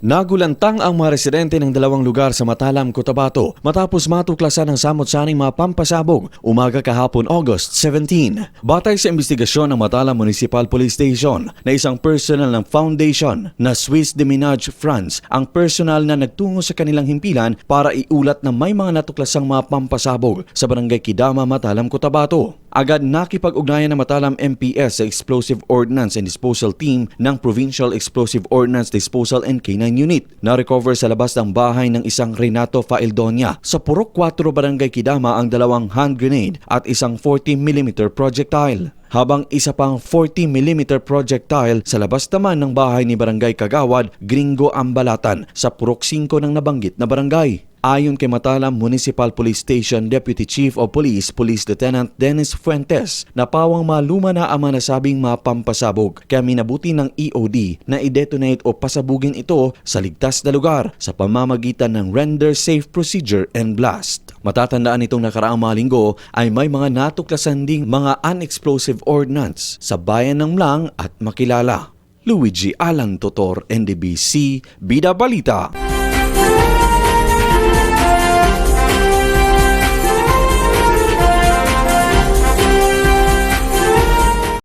Nagulantang ang mga residente ng dalawang lugar sa Matalam, Cotabato matapos matuklasan ng samot-saning mga pampasabog umaga kahapon August 17. Batay sa investigasyon ng Matalam Municipal Police Station na isang personal ng foundation na Swiss de Minage France ang personal na nagtungo sa kanilang himpilan para iulat na may mga natuklasang mga pampasabog sa barangay Kidama, Matalam, Cotabato. Agad nakipag-ugnayan ng Matalam MPS sa Explosive Ordnance and Disposal Team ng Provincial Explosive Ordnance Disposal and K9 Unit. Na-recover sa labas ng bahay ng isang Renato Faeldonia. Sa Purok 4 Barangay Kidama ang dalawang hand grenade at isang 40mm projectile habang isa pang 40mm projectile sa labas naman ng bahay ni Barangay Kagawad, Gringo Ambalatan sa Purok 5 ng nabanggit na barangay. Ayon kay Matalam Municipal Police Station Deputy Chief of Police Police Lieutenant Dennis Fuentes, napawang maluma na ang mga nasabing mga pampasabog kaya minabuti ng EOD na i-detonate o pasabugin ito sa ligtas na lugar sa pamamagitan ng Render Safe Procedure and Blast. Matatandaan itong nakaraang mga linggo ay may mga natuklasan ding mga unexplosive ordnance sa bayan ng Mlang at Makilala. Luigi Alan Totor, NDBC, Bida Balita.